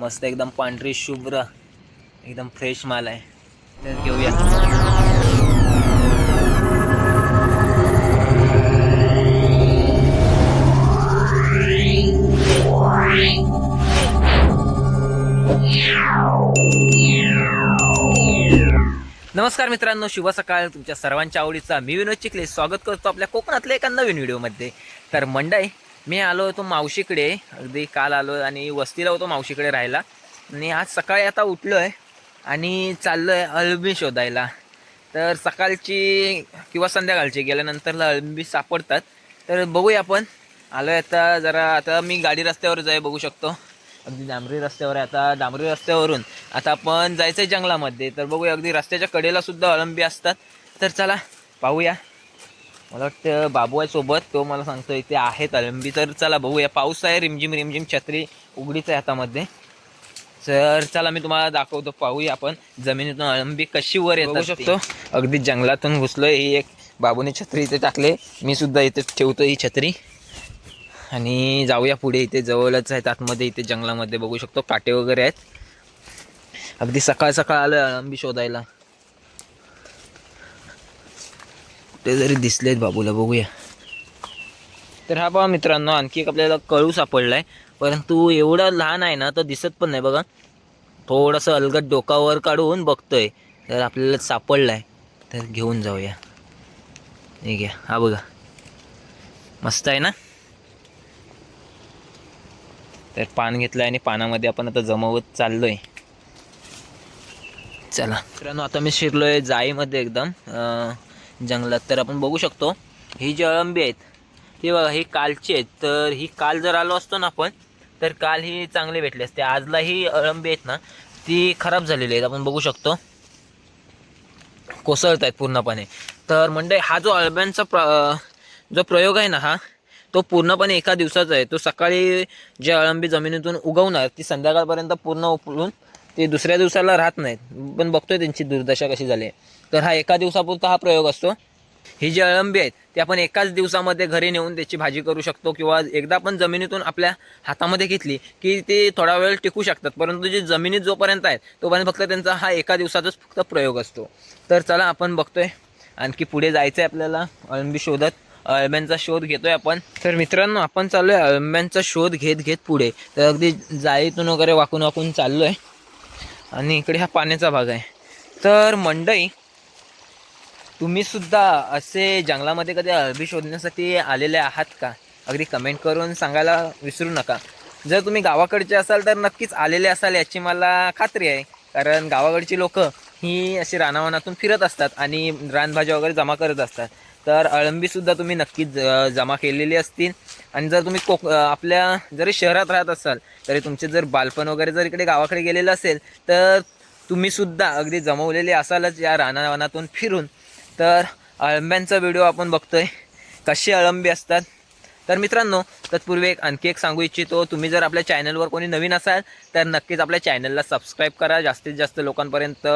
मस्त एकदम पांढरी शुभ्र एकदम फ्रेश माल आहे. तर घेऊया. नमस्कार मित्रांनो शुभ सकाळ. तुमच्या सर्वांच्या आवडीचा मी विनोद चिखले. स्वागत करतो आपल्या कोकणातल्या एका नवीन व्हिडिओमध्ये तर मंडई मी आलो होतो मावशीकडे. अगदी काल आलो आणि वस्तीला होतो मावशीकडे राहायला. आणि आज सकाळी आता उठलो आहे आणि चाललो आहे अळंबी शोधायला. तर सकाळची किंवा संध्याकाळची गेल्यानंतरला अळंबी सापडतात. तर बघूया आपण. आलो आहे आता जरा आता मी गाडी रस्त्यावरच आहे बघू शकतो. अगदी डांबरी रस्त्यावर आहे आता. डांबरी रस्त्यावरून आता आपण जायचं आहे जंगलामध्ये. तर बघूया अगदी रस्त्याच्या कडेला सुद्धा अळंबी असतात. तर चला पाहूया. मला वाटतं बाबू आहे सोबत तो मला सांगतो इथे आहेत अळंबी तर चला बघूया पाऊस आहे रिमझिम रिमझिम छत्री उघडीच आहे हातामध्ये. तर चला मी तुम्हाला दाखवतो पाहूया आपण जमिनीतून अळंबी कशी वर येत शकतो. अगदी जंगलातून घुसलोय ही एक बाबूने छत्री इथे टाकले. मी सुद्धा इथे ठेवतो ही छत्री. आणि जाऊया पुढे इथे जवळच आहेत आतमध्ये इथे जंगलामध्ये बघू शकतो काटे वगैरे आहेत. अगदी सकाळ सकाळ आलं अळंबी शोधायला. कुठे जरी दिसलेत बाबूला बघूया. तर हा बघा मित्रांनो आणखी एक आपल्याला कळू सापडलाय. परंतु एवढा लहान आहे ना तर दिसत पण नाही बघा. थोडंसं अलगद डोकावर काढून बघतोय. तर आपल्याला सापडलाय. तर घेऊन जाऊया. हे घ्या हा बघा. मस्त आहे ना? तर पान घेतलं आणि पानामध्ये आपण आता जमवत चाललोय. चला. मित्रांनो आता मी शिरलोय जाईमध्ये एकदम. जंगलात. तर आपण बघू शकतो ही जी अळंबी आहेत ती बघा ही कालची आहेत. तर ही काल जर आलो असतो ना आपण तर काल ही चांगले भेटले असते. आजला ही अळंबी आहेत ना ती खराब झालेली आहेत. आपण बघू शकतो. कोसळत आहेत पूर्णपणे. तर म्हणजे हा जो अळब्यांचा प्र जो प्रयोग आहे ना हा तो पूर्णपणे एका दिवसाचा आहे. तो सकाळी जे अळंबी जमिनीतून उगवणार ती संध्याकाळपर्यंत पूर्ण उपळून ते दुसऱ्या दिवसाला राहत नाहीत. पण बघतोय त्यांची दुर्दशा कशी झाली. आहे तर हा एका दिवसापुरता हा प्रयोग असतो. ही जी अळंबी आहेत ती आपण एकाच दिवसामध्ये घरी नेऊन त्याची भाजी करू शकतो किंवा एकदा आपण जमिनीतून आपल्या हातामध्ये घेतली की ते थोडा वेळ टिकू शकतात. परंतु जे जमिनीत जोपर्यंत आहेत तोपर्यंत फक्त त्यांचा हा एका दिवसाचाच फक्त प्रयोग असतो. तर चला आपण बघतोय. आणखी पुढे जायचं आहे आपल्याला अळंबी शोधत. अळंब्यांचा शोध घेतोय आपण. तर मित्रांनो आपण चाललोय अळंब्यांचा शोध घेत घेत पुढे. तर अगदी जाळीतून वगैरे वाकून वाकून चाललोय. आणि इकडे हा पाण्याचा भाग आहे. तर मंडई तुम्ही सुद्धा असे जंगलामध्ये कधी अरबी शोधण्यासाठी आलेले आहात का? अगदी कमेंट करून सांगायला विसरू नका. जर तुम्ही गावाकडचे असाल तर नक्कीच आलेले असाल याची मला खात्री आहे. कारण गावाकडची लोक ही अशी रानावनातून फिरत असतात आणि रानभाज्या वगैरे जमा करत असतात. तर अळंबीसुद्धा तुम्ही नक्कीच जमा केलेली असतील. आणि जर तुम्ही कोक आपल्या जरी शहरात राहत असाल तरी तुमचे जर बालपण वगैरे जर इकडे गावाकडे गेलेलं असेल तर तुम्हीसुद्धा अगदी जमवलेले असालच या रानावनातून फिरून. तर अळंब्यांचा व्हिडिओ आपण बघतोय. कशी अळंबी असतात तर मित्रांनो तत्पूर्वी एक आणखी एक सांगू इच्छितो तुम्ही जर आपल्या चॅनलवर कोणी नवीन असाल तर नक्कीच आपल्या चॅनलला सबस्क्राईब करा. जास्तीत जास्त लोकांपर्यंत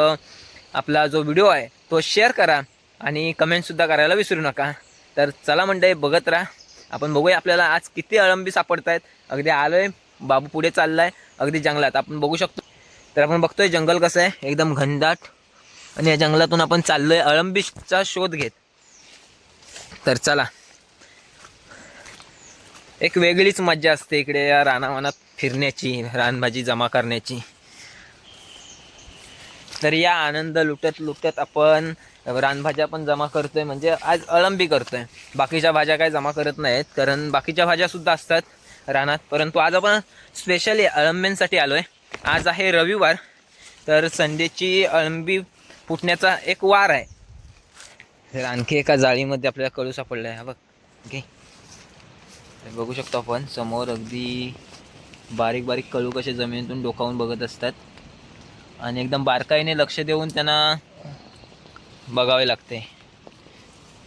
आपला जो व्हिडिओ आहे तो शेअर करा आणि कमेंटसुद्धा करायला विसरू नका. तर चला मंडळी बघत राहा. आपण बघूया आपल्याला आज किती अळंबी सापडत आहेत अगदी आलो आहे बाबू पुढे चालला आहे अगदी जंगलात. आपण बघू शकतो. तर आपण बघतोय जंगल कसं आहे एकदम घनदाट. आणि या जंगलातून आपण चाललो आहे अळंबीचा शोध घेत. तर चला. एक वेगळीच मज्जा असते इकडे या रानावनात फिरण्याची रानभाजी जमा करण्याची. तर या आनंद लुटत लुटत आपण रानभाज्या पण जमा करतोय म्हणजे आज अळंबी करतोय. बाकीच्या भाज्या काय जमा करत नाहीत कारण बाकीच्या भाज्या सुद्धा असतात रानात परंतु आज आपण स्पेशली अळंब्यांसाठी आलोय. आज आहे रविवार तर संडेची अळंबी फुटण्याचा एक वार आहे. तर आणखी एका जाळीमध्ये आपल्याला कळू सापडलं आहे हा बघ ओके तर बघू शकतो आपण समोर अगदी बारीक बारीक कळू कसे जमिनीतून डोकावून बघत असतात. आणि एकदम बारकाईने लक्ष देऊन त्यांना बघावे लागते.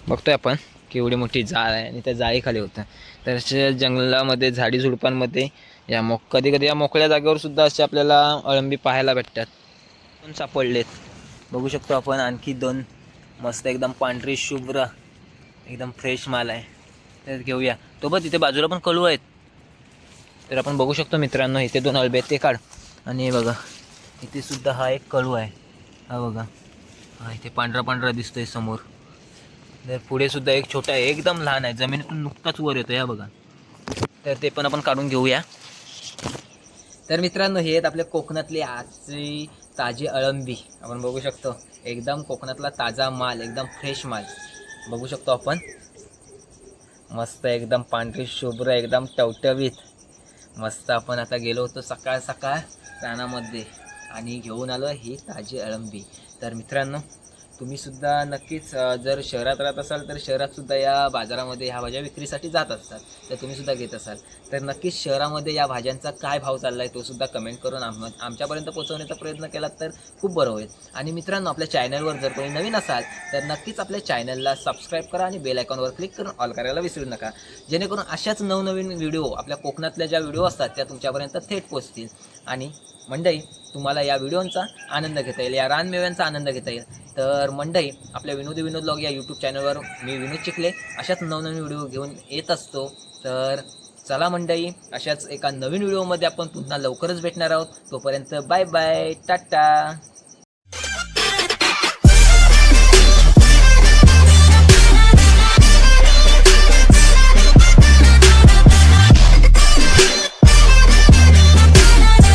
बघतोय आपण केवढी मोठी जाळ आहे आणि त्या जाळीखाली होतं. तर अशा जंगलामध्ये झाडी झुडपांमध्ये या मोक कधी कधी या मोकळ्या जागेवर सुद्धा असे आपल्याला अळंबी पाहायला भेटतात. दोन सापडलेत. बघू शकतो आपण आणखी दोन मस्त एकदम पांढरी शुभ्र एकदम फ्रेश माल आहे. तर घेऊया. तो बघ तिथे बाजूला पण कळू आहेत. तर आपण बघू शकतो मित्रांनो इथे दोन अलबे आहेत ते काढ. आणि बघा इथे सुद्धा हा एक कळू आहे. हा बघा हा इथे पांढरा पांढरा दिसतोय समोर. तर पुढे सुद्धा एक छोटा आहे एकदम लहान आहे. जमिनीतून नुकताच वर येतो या बघा. तर ते पण आपण काढून घेऊया. तर मित्रांनो हे आहेत आपल्या कोकणातली आजची ताजी अळंबी. आपण बघू शकतो एकदम कोकणातला ताजा माल एकदम फ्रेश माल. बघू शकतो आपण. मस्त एकदम पांढरी शुभ्र एकदम टवटवीत. मस्त आपण आता गेलो होतो सकाळ सकाळ रानामध्ये. आणि घेऊन आलो ही ताजी अळंबी. तर मित्रांनो तुम्हीसुद्धा नक्कीच जर शहरात राहत असाल तर शहरातसुद्धा या बाजारामध्ये ह्या भाज्या विक्रीसाठी जात असतात तर तुम्हीसुद्धा घेत असाल. तर नक्कीच शहरामध्ये या भाज्यांचा काय भाव चालला आहे तोसुद्धा कमेंट करून आम आमच्यापर्यंत पोहोचवण्याचा प्रयत्न केलात तर खूप बरं होईल. आणि मित्रांनो आपल्या चॅनलवर जर कोणी नवीन असाल तर नक्कीच आपल्या चॅनलला सबस्क्राईब करा आणि बेल आयकॉनवर क्लिक करून ऑल करायला विसरू नका. जेणेकरून अशाच नवनवीन व्हिडिओ आपल्या कोकणातल्या ज्या व्हिडिओ असतात त्या तुमच्यापर्यंत थेट पोचतील आणि मंडई तुम्हाला या व्हिडिओंचा आनंद घेता येईल या रानमेव्यांचा आनंद घेता येईल. तर मंडई आपल्या विनोदी विनोद लॉग या यूट्यूब चॅनलवर मी विनोद चिखले अशाच नवनवीन व्हिडिओ घेऊन येत असतो. तर चला मंडई अशाच एका नवीन व्हिडिओमध्ये आपण पुन्हा लवकरच भेटणार आहोत. तोपर्यंत बाय बाय टाटा!